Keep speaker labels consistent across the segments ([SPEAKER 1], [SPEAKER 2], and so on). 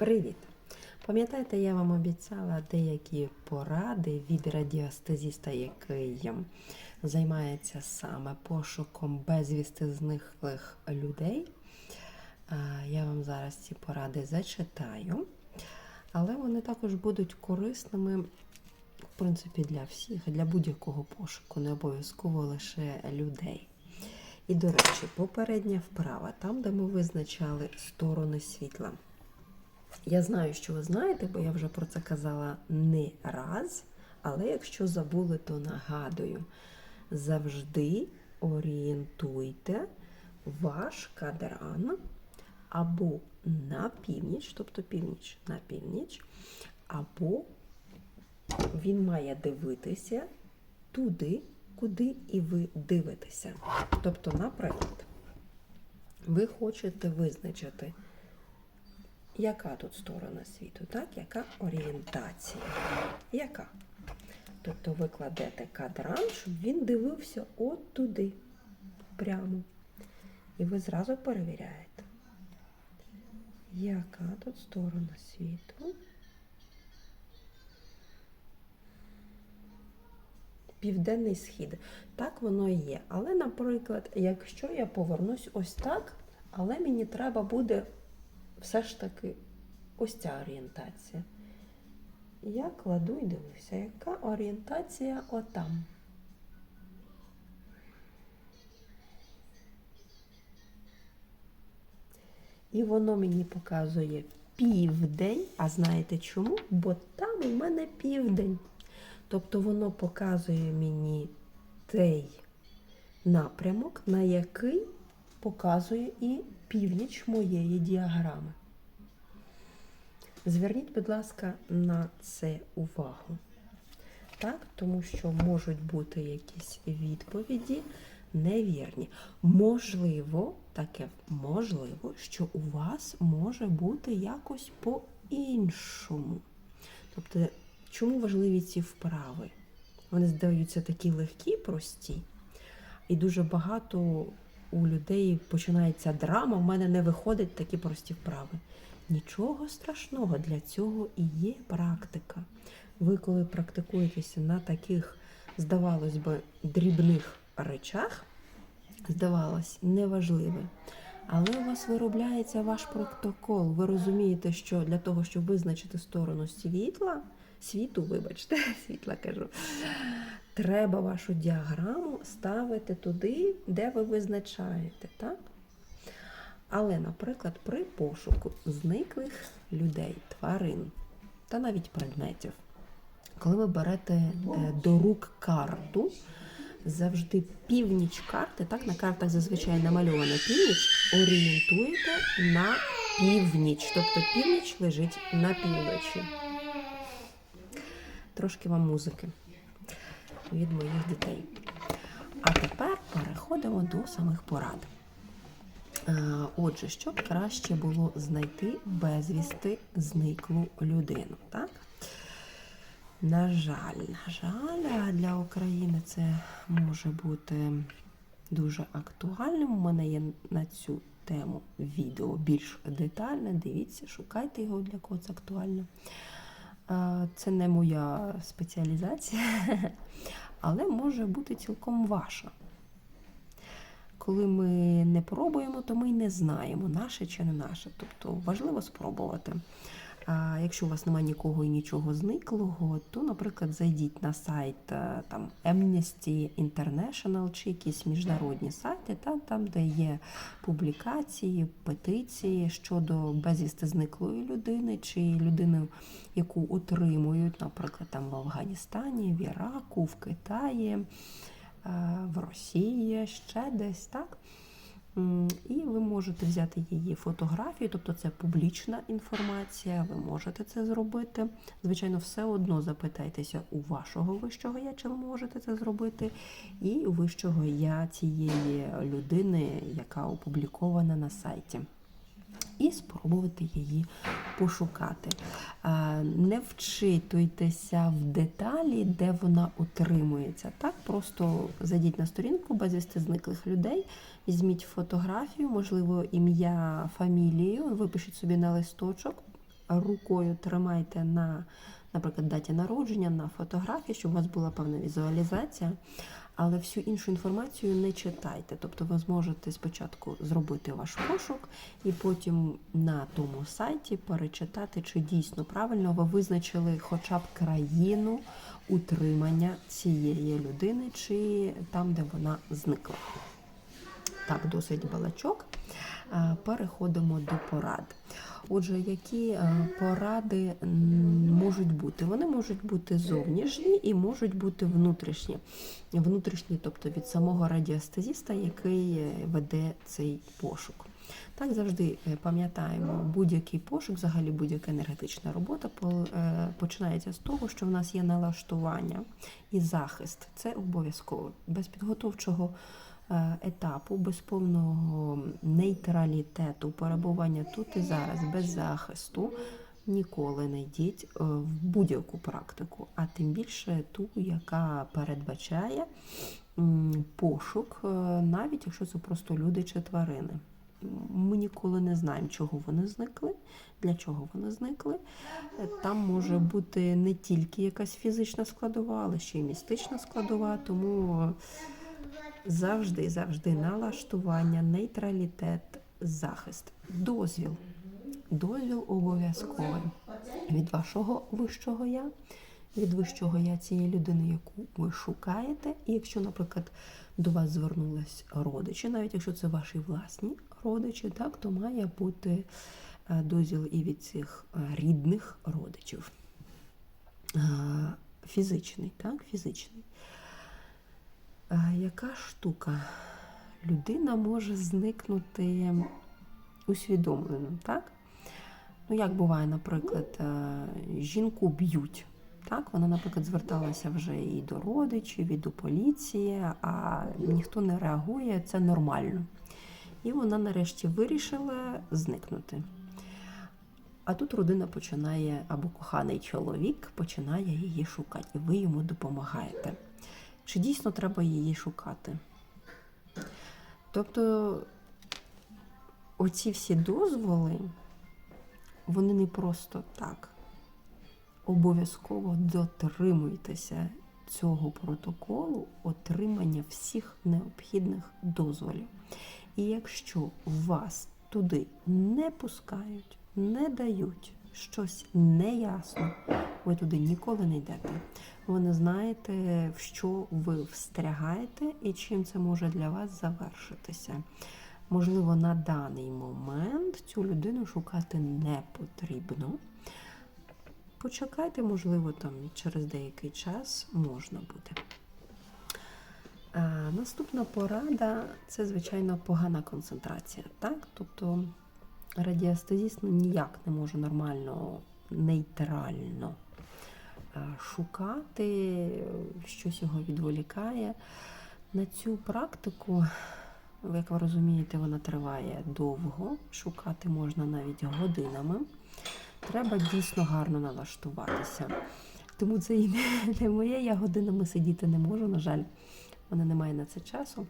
[SPEAKER 1] Привіт! Пам'ятаєте, я вам обіцяла деякі поради від радіостезіста, який займається саме пошуком безвісти зниклих людей. Я вам зараз ці поради зачитаю, але вони також будуть корисними, в принципі, для всіх, для будь-якого пошуку, не обов'язково лише людей. І, до речі, попередня вправа, там, де ми визначали сторони світла. Я знаю, що ви знаєте, бо я вже про це казала не раз. Але якщо забули, то нагадую, завжди орієнтуйте ваш кадран або на північ, тобто північ на північ, або він має дивитися туди, куди і ви дивитеся. Тобто, наприклад, ви хочете визначити яка тут сторона світу, так? Яка орієнтація? Яка? Тобто ви кладете кадран, щоб він дивився от туди, прямо. І ви зразу перевіряєте, яка тут сторона світу. Південний схід. Так воно і є. Але, наприклад, якщо я повернусь ось так, але мені треба буде все ж таки ось ця орієнтація. Я кладу і дивлюся, яка орієнтація отам. І воно мені показує південь. А знаєте чому? Бо там у мене південь. Тобто воно показує мені той напрямок, на який показує і північ моєї діаграми. Зверніть, будь ласка, на це увагу. Так, тому що можуть бути якісь відповіді невірні. Можливо, таке можливо, що у вас може бути якось по-іншому. Тобто, чому важливі ці вправи? Вони здаються такі легкі, прості, і дуже багато у людей починається драма, в мене не виходять такі прості вправи. Нічого страшного, для цього і є практика. Ви, коли практикуєтеся на таких, здавалось би, дрібних речах, здавалось, неважливе. Але у вас виробляється ваш протокол. Ви розумієте, що для того, щоб визначити сторону світла, світу, вибачте, світла кажу, треба вашу діаграму ставити туди, де ви визначаєте, так? Але, наприклад, при пошуку зниклих людей, тварин та навіть предметів, коли ви берете е, до рук карту, завжди північ карти, так на картах зазвичай намальована північ, орієнтуєте на північ. Тобто північ лежить на півночі. Трошки вам музики від моїх дітей. А тепер переходимо до самих порад. Е, Отже, щоб краще було знайти безвісти зниклу людину. Так? На жаль, на жаль, для України це може бути дуже актуальним. У мене є на цю тему відео більш детальне. Дивіться, шукайте його, для кого це актуально. Це не моя спеціалізація, але може бути цілком ваша. Коли ми не пробуємо, то ми й не знаємо, наше чи не наше. Тобто важливо спробувати. А якщо у вас немає нікого і нічого зниклого, то, наприклад, зайдіть на сайт е, там Amnesty International чи якісь міжнародні сайти, там, там де є публікації, петиції щодо безвісти зниклої людини, чи людини, яку отримують, наприклад, там в Афганістані, в Іраку, в Китаї, е, в Росії, ще десь так. І ви можете взяти її фотографію, тобто це публічна інформація, ви можете це зробити. Звичайно, все одно запитайтеся у вашого вищого я, чи ви можете це зробити, і у вищого я цієї людини, яка опублікована на сайті. І спробувати її пошукати. Не вчитуйтеся в деталі, де вона утримується. Так, просто зайдіть на сторінку безвісти зниклих людей, візьміть фотографію, можливо, ім'я, фамілію, випишіть собі на листочок, рукою тримайте на, наприклад, даті народження, на фотографії, щоб у вас була певна візуалізація. Але всю іншу інформацію не читайте. Тобто ви зможете спочатку зробити ваш пошук і потім на тому сайті перечитати, чи дійсно правильно ви визначили хоча б країну утримання цієї людини, чи там, де вона зникла. Так, досить балачок. Переходимо до порад. Отже, які е, поради можуть бути? Вони можуть бути зовнішні і можуть бути внутрішні. Внутрішні, тобто від самого радіостезіста, який е, веде цей пошук. Так завжди е, пам'ятаємо, будь-який пошук, взагалі будь-яка енергетична робота починається з того, що в нас є налаштування і захист. Це обов'язково. Без підготовчого етапу, без повного нейтралітету, перебування тут і зараз, без захисту. Ніколи не йдіть е, в будь-яку практику, а тим більше ту, яка передбачає пошук, е, навіть якщо це просто люди чи тварини. Ми ніколи не знаємо, чого вони зникли, для чого вони зникли. Е, Там може бути не тільки якась фізична складова, але ще й містична складова, тому е, завжди, завжди налаштування, нейтралітет, захист, дозвіл. Дозвіл обов'язковий від вашого вищого я, від вищого я цієї людини, яку ви шукаєте. І якщо, наприклад, до вас звернулись родичі, навіть якщо це ваші власні родичі, так, то має бути е, дозвіл і від цих е, рідних родичів. Е, Фізичний, так, фізичний. Яка житука? Людина може зникнути усвідомлено, так? Ну, як буває, наприклад, е, жінку б'ють. Так, вона, наприклад, зверталася вже і до родичів, і до поліції, а ніхто не реагує, це нормально. І вона нарешті вирішила зникнути. А тут родина починає, або коханий чоловік починає її шукати, і ви йому допомагаєте. Чи дійсно треба її шукати? Тобто, оці всі дозволи, вони не просто так. Обов'язково дотримуйтеся цього протоколу отримання всіх необхідних дозволів. І якщо вас туди не пускають, не дають щось неясно, ви туди ніколи не йдете. Ви не знаєте, в що ви встрягаєте і чим це може для вас завершитися. Можливо, на даний момент цю людину шукати не потрібно. Почекайте, можливо, там через деякий час можна буде. А, наступна порада це, звичайно, погана концентрація. Так? Тобто радіостезіст ну, ніяк не може нормально, нейтрально шукати, щось його відволікає. На цю практику, як ви розумієте, вона триває довго, шукати можна навіть годинами. Треба дійсно гарно налаштуватися. Тому це і не, не моє, я годинами сидіти не можу, на жаль, в мене немає на це часу.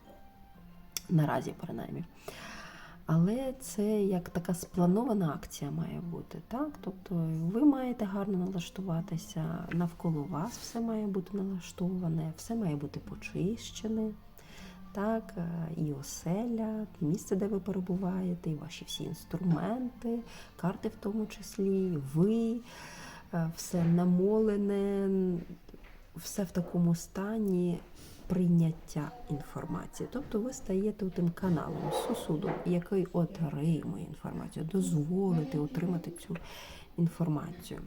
[SPEAKER 1] Наразі, принаймні. Але це як така спланована акція має бути. так? Тобто ви маєте гарно налаштуватися, навколо вас все має бути налаштоване, все має бути почищене. Так, е, і оселя, місце, де ви перебуваєте, і ваші всі інструменти, карти в тому числі, ви, е, все намолене, все в такому стані прийняття інформації. Тобто ви стаєте тим каналом, сусудом, який отримує інформацію, дозволите отримати цю інформацію.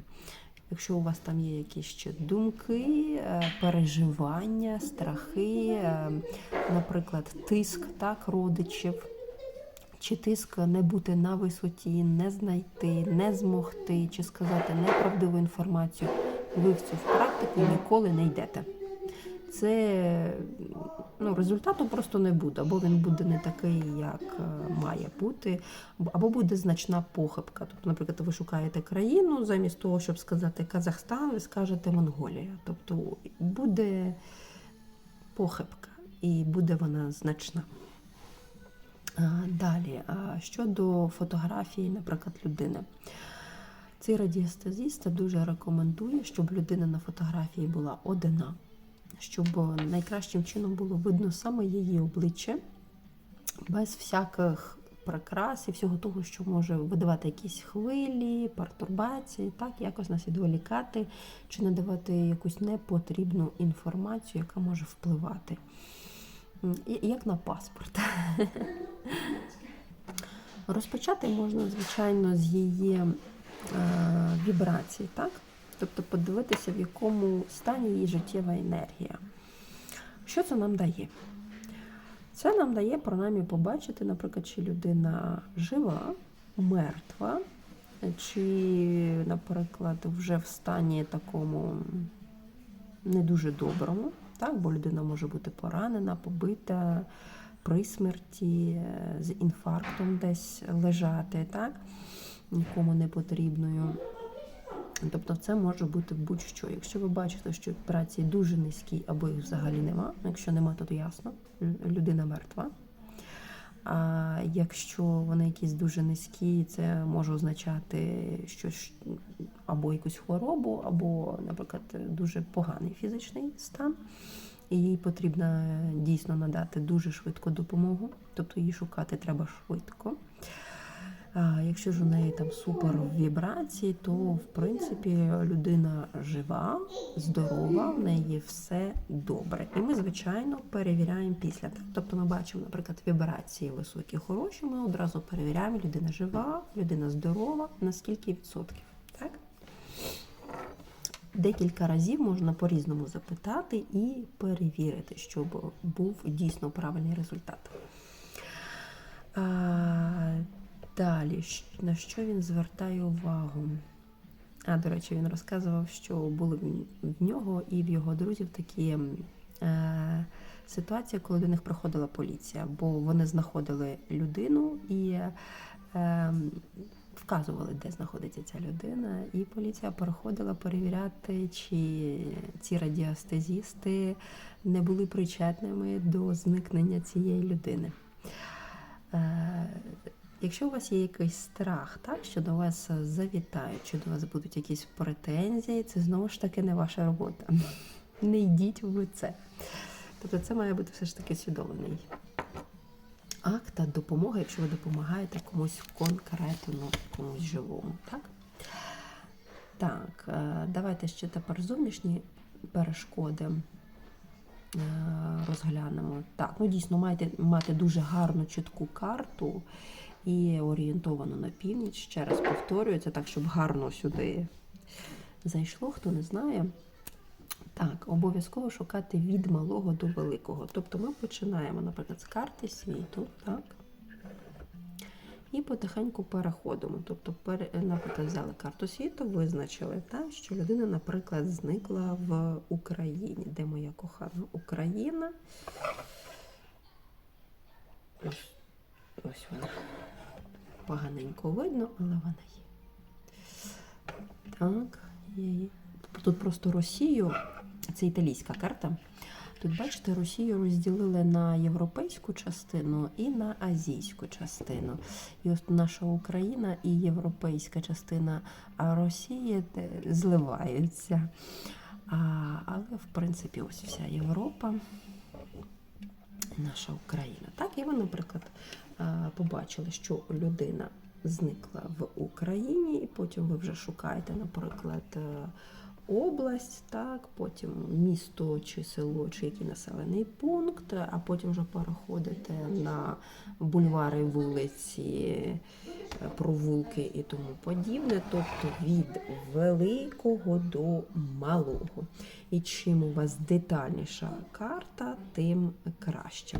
[SPEAKER 1] Якщо у вас там є якісь ще думки, е, переживання, страхи, е, наприклад, тиск так, родичів, чи тиск не бути на висоті, не знайти, не змогти, чи сказати неправдиву інформацію, ви в цю практику ніколи не йдете. Це ну, результату просто не буде, або він буде не такий, як е, має бути, або буде значна похибка. Тобто, наприклад, ви шукаєте країну, замість того, щоб сказати Казахстан, ви скажете Монголія. Тобто буде похибка і буде вона значна. Далі, щодо фотографії, наприклад, людини. Цей радіестезіст дуже рекомендує, щоб людина на фотографії була одна, щоб найкращим чином було видно саме її обличчя, без всяких прикрас і всього того, що може видавати якісь хвилі, пертурбації, так, якось нас відволікати чи надавати якусь непотрібну інформацію, яка може впливати. Як на паспорт. Розпочати можна, звичайно, з її е, вібрацій, так? Тобто подивитися, в якому стані її життєва енергія. Що це нам дає? Це нам дає принаймні побачити, наприклад, чи людина жива, мертва, чи, наприклад, вже в стані такому не дуже доброму, так? бо людина може бути поранена, побита при смерті, з інфарктом десь лежати, так? нікому не потрібною. Тобто це може бути будь-що. Якщо ви бачите, що вібрації дуже низькі або їх взагалі нема, якщо нема, то ясно, людина мертва. А якщо вони якісь дуже низькі, це може означати щось або якусь хворобу, або, наприклад, дуже поганий фізичний стан. І їй потрібно дійсно надати дуже швидку допомогу, тобто її шукати треба швидко. Якщо ж у неї там супер вібрації, то в принципі людина жива, здорова, в неї все добре. І ми, звичайно, перевіряємо після. Тобто ми бачимо, наприклад, вібрації високі, хороші, ми одразу перевіряємо, людина жива, людина здорова, на скільки відсотків. Так? Декілька разів можна по-різному запитати і перевірити, щоб був дійсно правильний результат. Далі, на що він звертає увагу? А, до речі, він розказував, що були в- нього і в його друзів такі е, ситуації, коли до них приходила поліція, бо вони знаходили людину і е, вказували, де знаходиться ця людина, і поліція переходила перевіряти, чи ці радіостезісти не були причетними до зникнення цієї людини. Е, Якщо у вас є якийсь страх, так, що до вас завітають, чи до вас будуть якісь претензії, це знову ж таки не ваша робота. Не йдіть в це. Тобто це має бути все ж таки свідомий акт та допомога, якщо ви допомагаєте комусь конкретно, комусь живому. Так, так е, давайте ще тепер зовнішні перешкоди е, розглянемо. Так, ну дійсно маєте мати дуже гарну чітку карту і орієнтовану на північ. Ще раз повторюю, це так, щоб гарно сюди зайшло, хто не знає. Так, обов'язково шукати від малого до великого. Тобто ми починаємо, наприклад, з карти світу, так? І потихеньку переходимо. Тобто, наприклад, взяли карту світу, визначили, так, що людина, наприклад, зникла в Україні. Де моя кохана Україна? Ось, ось вона. Поганенько видно, але вона є. Так, є. є. Тут просто Росію, це італійська карта. Тут, бачите, Росію розділили на європейську частину і на азійську частину. І ось наша Україна і європейська частина Росії зливаються. А, але, в принципі, ось вся Європа, наша Україна. Так, і ви, наприклад, побачили, що людина зникла в Україні, і потім ви вже шукаєте, наприклад, е, область, так, потім місто чи село, чи який населений пункт, а потім вже переходите на бульвари, вулиці, е, провулки і тому подібне. Тобто від великого до малого. І чим у вас детальніша карта, тим краще.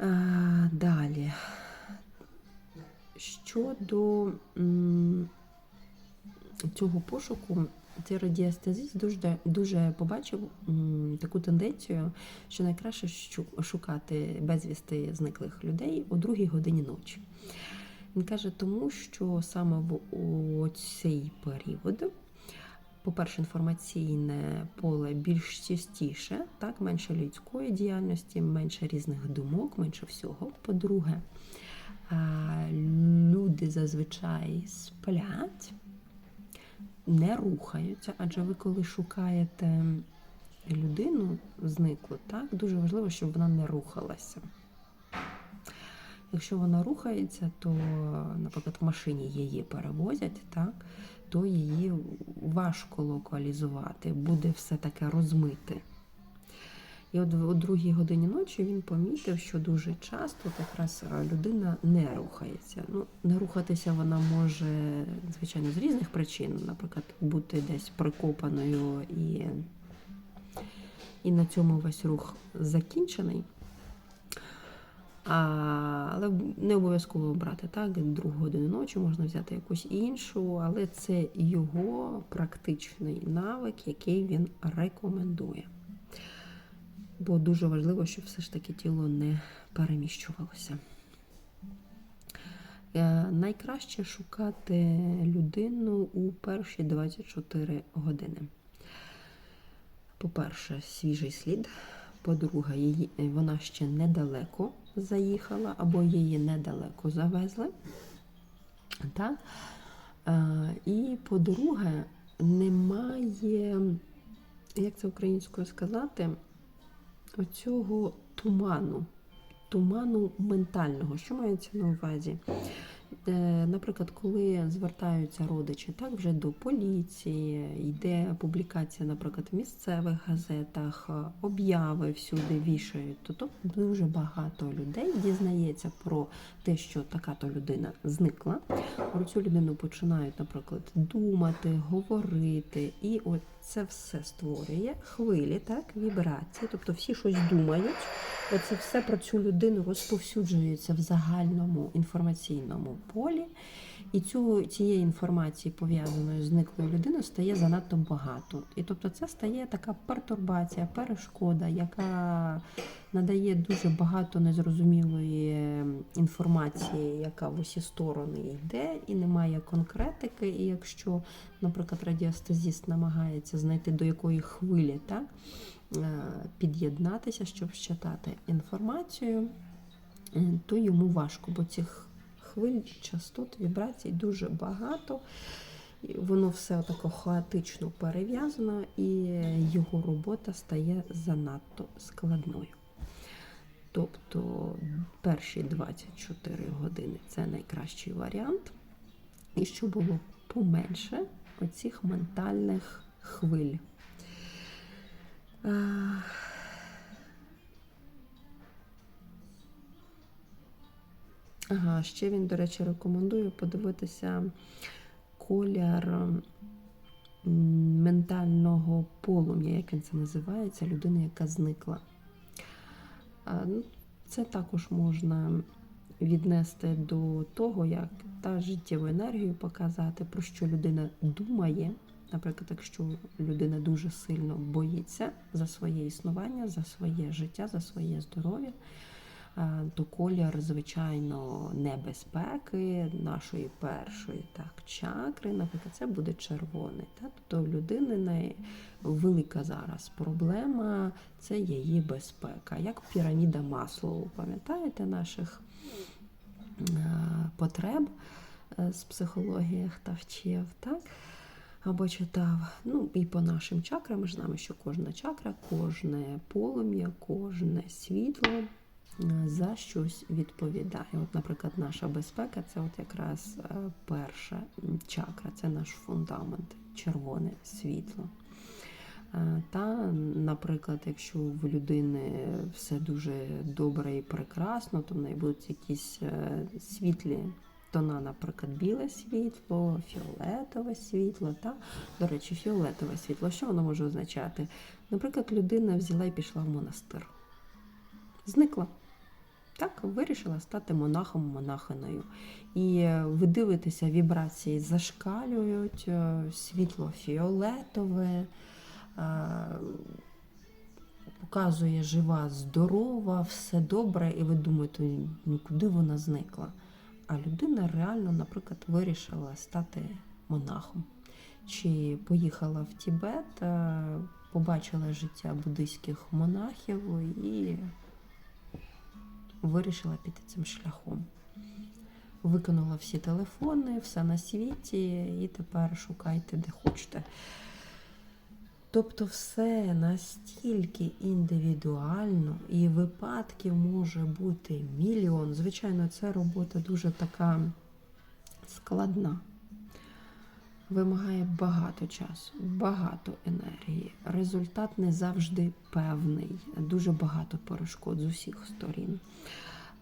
[SPEAKER 1] Е, Далі. Щодо цього пошуку, цей радіестезіст дуже, дуже побачив таку тенденцію, що найкраще шукати безвісти зниклих людей о другій годині ночі. Він каже, тому що саме в цей період, по-перше, інформаційне поле більш чистіше, так, менше людської діяльності, менше різних думок, менше всього. По-друге, люди зазвичай сплять, не рухаються, адже ви коли шукаєте людину зниклу, так, дуже важливо, щоб вона не рухалася. Якщо вона рухається, то, наприклад, в машині її перевозять, так, то її важко локалізувати, буде все таке розмите. І от о другій годині ночі він помітив, що дуже часто якраз людина не рухається. Ну, не рухатися вона може, звичайно, з різних причин, наприклад, бути десь прикопаною і, і на цьому весь рух закінчений. Але не обов'язково брати так, другу годину ночі можна взяти якусь іншу, але це його практичний навик, який він рекомендує. Бо дуже важливо, щоб все ж таки тіло не переміщувалося. Е, Найкраще шукати людину у перші 24 години. По-перше, свіжий слід. По-друге, її, вона ще недалеко заїхала, або її недалеко завезли. Так? Е, І по-друге, немає, як це українською сказати, оцього туману, туману ментального. Що мається на увазі? Е, Наприклад, коли звертаються родичі так вже до поліції, йде публікація, наприклад, в місцевих газетах, е, обяви всюди вішають, то тут дуже багато людей дізнається про те, що така-то людина зникла. Про цю людину починають, наприклад, думати, говорити, і от це все створює хвилі, так, вібрації, тобто всі щось думають. Оце все про цю людину розповсюджується в загальному інформаційному полі, і цього, цієї інформації, пов'язаної з зниклою людиною, стає занадто багато. І тобто це стає така пертурбація, перешкода, яка надає дуже багато незрозумілої інформації, яка в усі сторони йде, і немає конкретики. І якщо, наприклад, радіостезіст намагається знайти до якої хвилі, так? Е, під'єднатися, щоб щитати інформацію, е, то йому важко, бо цих хвиль, частот, вібрацій дуже багато. Воно все тако хаотично перев'язано, і його робота стає занадто складною. Тобто перші 24 години це найкращий варіант. І щоб було поменше оцих ментальних хвиль. Ага, ще він, до речі, рекомендує подивитися колір ментального полум'я, як він це називається, людини, яка зникла. Ну, Це також можна віднести до того, як та життєву енергію показати, про що людина думає. Наприклад, якщо людина дуже сильно боїться за своє існування, за своє життя, за своє здоров'я, то колір, звичайно, небезпеки нашої першої так, чакри, наприклад, це буде червоний. Так? Тобто в людини найвелика зараз проблема це її безпека. Як піраміда Маслоу, пам'ятаєте наших е, потреб е, з психологіях та вчив, так? Або читав. Ну і по нашим чакрам ми ж знаємо, що кожна чакра, кожне полум'я, кожне світло е, за щось відповідає. От, наприклад, наша безпека це от якраз е, перша чакра, це наш фундамент, червоне світло. Е, Та, наприклад, якщо в людини все дуже добре і прекрасно, то в неї будуть якісь світлі тона, наприклад, біле світло, фіолетове світло. Та? До речі, фіолетове світло, що воно може означати? Наприклад, людина взяла і пішла в монастир. Зникла. Так, вирішила стати монахом, монахиною. І ви дивитеся, вібрації зашкалюють, е, світло фіолетове, е, показує жива, здорова, все добре, і ви думаєте, ну куди вона зникла? А людина реально, наприклад, вирішила стати монахом. Чи поїхала в Тібет, е, побачила життя буддийських монахів і вирішила піти цим шляхом. викинула всі телефони, все на світі, і тепер шукайте де хочете. Тобто все настільки індивідуально, і випадків може бути мільйон. Звичайно, ця робота дуже така складна. Вимагає багато часу, багато енергії. Результат не завжди певний, дуже багато перешкод з усіх сторін.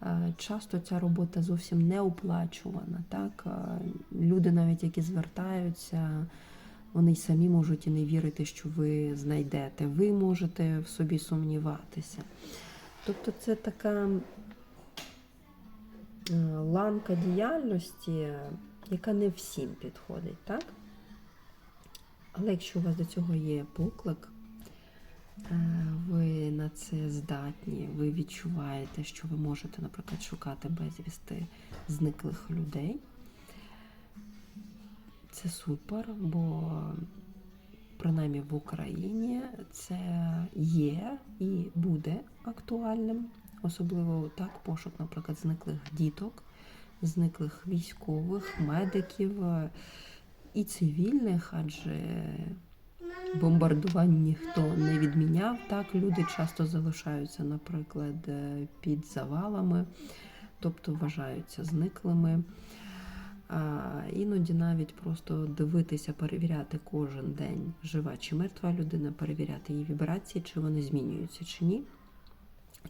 [SPEAKER 1] Е, Часто ця робота зовсім не оплачувана. Так? Е, Люди, навіть які звертаються, вони й самі можуть і не вірити, що ви знайдете. Ви можете в собі сумніватися. Тобто це така е, ланка діяльності, яка не всім підходить, так? Але якщо у вас до цього є поклик, е, ви на це здатні, ви відчуваєте, що ви можете, наприклад, шукати безвісти зниклих людей. Це супер, бо принаймні в Україні це є і буде актуальним. Особливо так пошук, наприклад, зниклих діток, зниклих військових, медиків е, і цивільних, адже бомбардувань ніхто не відміняв. Так, люди часто залишаються, наприклад, е, під завалами, тобто вважаються зниклими. Іноді навіть просто дивитися, перевіряти кожен день, жива чи мертва людина, перевіряти її вібрації, чи вони змінюються чи ні.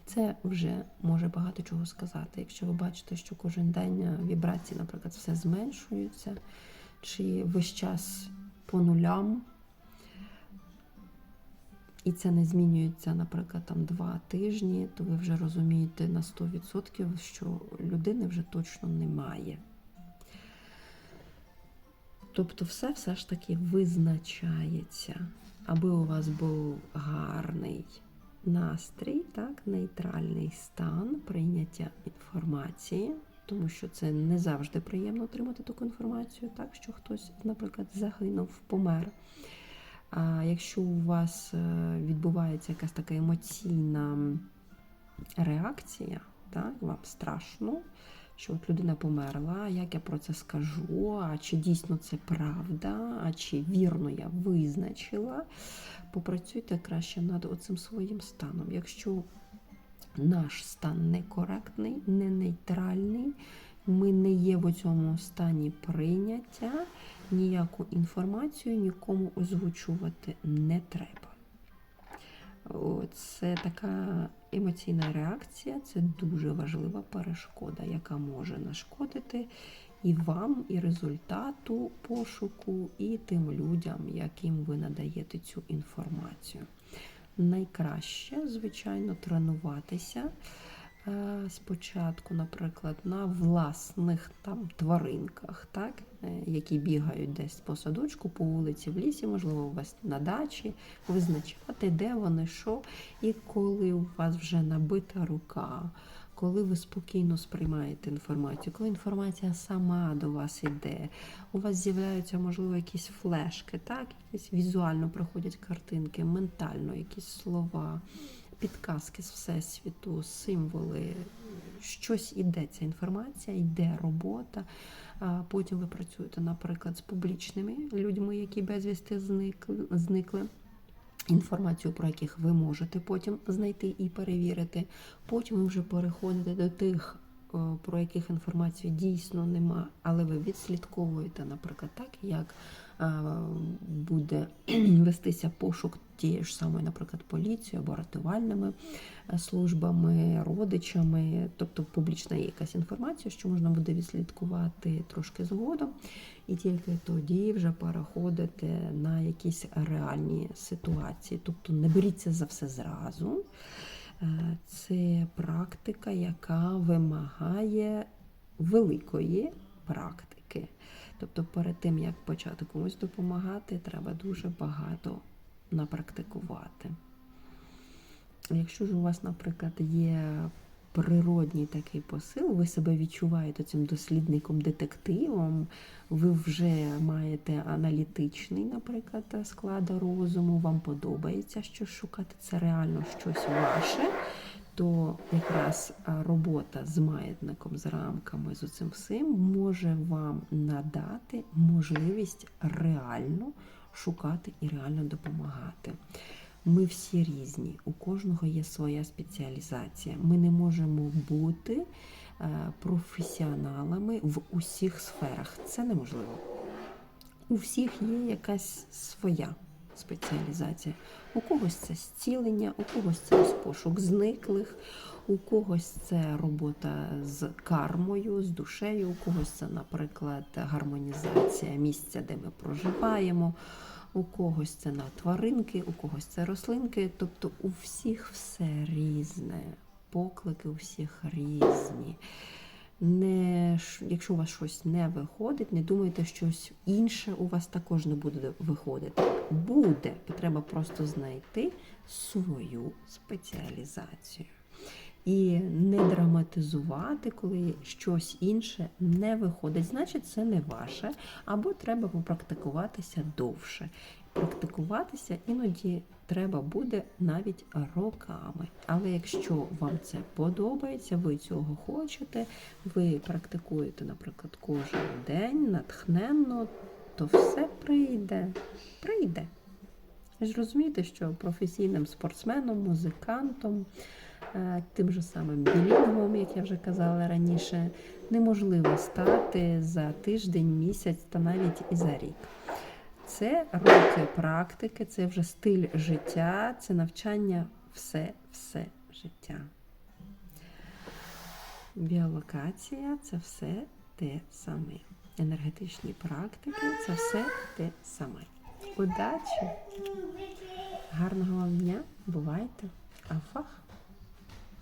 [SPEAKER 1] Це вже може багато чого сказати. Якщо ви бачите, що кожен день е, вібрації, наприклад, все зменшуються, чи весь час по нулям, і це не змінюється, наприклад, там два тижні, то ви вже розумієте на 100%, що людини вже точно немає. Тобто все все ж таки визначається, аби у вас був гарний настрій, так, нейтральний стан прийняття інформації, тому що це не завжди приємно отримати таку інформацію, так, що хтось, наприклад, загинув, помер. А якщо у вас е, відбувається якась така емоційна реакція, так, вам страшно, що от людина померла, як я про це скажу, а чи дійсно це правда, а чи вірно я визначила, попрацюйте краще над оцим своїм станом. Якщо наш стан некоректний, не нейтральний, ми не є в цьому стані прийняття, ніяку інформацію нікому озвучувати не треба. Це така емоційна реакція, це дуже важлива перешкода, яка може нашкодити і вам, і результату пошуку, і тим людям, яким ви надаєте цю інформацію. Найкраще, звичайно, тренуватися спочатку, наприклад, на власних там тваринках, так, е, які бігають десь по садочку, по вулиці, в лісі, можливо, у вас на дачі, визначати, де вони, що, і коли у вас вже набита рука. Коли ви спокійно сприймаєте інформацію, коли інформація сама до вас іде, у вас з'являються, можливо, якісь флешки, так, якісь візуально приходять картинки, ментально якісь слова, підказки з всесвіту, символи, щось іде ця інформація, йде робота. Потім ви працюєте, наприклад, з публічними людьми, які безвісти зникли. інформацію, про яких ви можете потім знайти і перевірити. Потім ви вже переходите до тих, про яких інформації дійсно нема, але ви відслідковуєте, наприклад, так, як буде вестися пошук тієї ж самої, наприклад, поліцією або рятувальними службами, родичами, тобто публічна є якась інформація, що можна буде відслідкувати трошки згодом, і тільки тоді вже переходити на якісь реальні ситуації. Тобто не беріться за все зразу. Е, Це практика, яка вимагає великої практики. Тобто, перед тим, як почати комусь допомагати, треба дуже багато напрактикувати. Якщо ж у вас, наприклад, є природній такий посил, ви себе відчуваєте цим дослідником-детективом, ви вже маєте аналітичний, наприклад, склад розуму, вам подобається щось шукати, це реально щось ваше, то якраз робота з маятником, з рамками, з цим всім може вам надати можливість реально шукати і реально допомагати. Ми всі різні, у кожного є своя спеціалізація. Ми не можемо бути е, професіоналами в усіх сферах. Це неможливо. У всіх є якась своя спеціалізація. У когось це зцілення, у когось це пошук зниклих, у когось це робота з кармою, з душею, у когось це, наприклад, гармонізація місця, де ми проживаємо, у когось це на тваринки, у когось це рослинки. Тобто у всіх все різне, поклики у всіх різні. Не, якщо у вас щось не виходить, не думайте, що щось інше у вас також не буде виходити. Буде, треба просто знайти свою спеціалізацію. І не драматизувати, коли щось інше не виходить. Значить, це не ваше, або треба попрактикуватися довше. Практикуватися іноді треба буде навіть роками. Але якщо вам це подобається, ви цього хочете, ви практикуєте, наприклад, кожен день натхненно, то все прийде. Прийде. Ви ж розумієте, що професійним спортсменом, музикантом, е, тим же самим білінгвом, як я вже казала раніше, неможливо стати за тиждень, місяць та навіть і за рік. Це роки практики, це вже стиль життя, це навчання все-все життя. Біолокація це все те саме. Енергетичні практики це все те саме. Удачі! Гарного вам дня! Бувайте! Афах!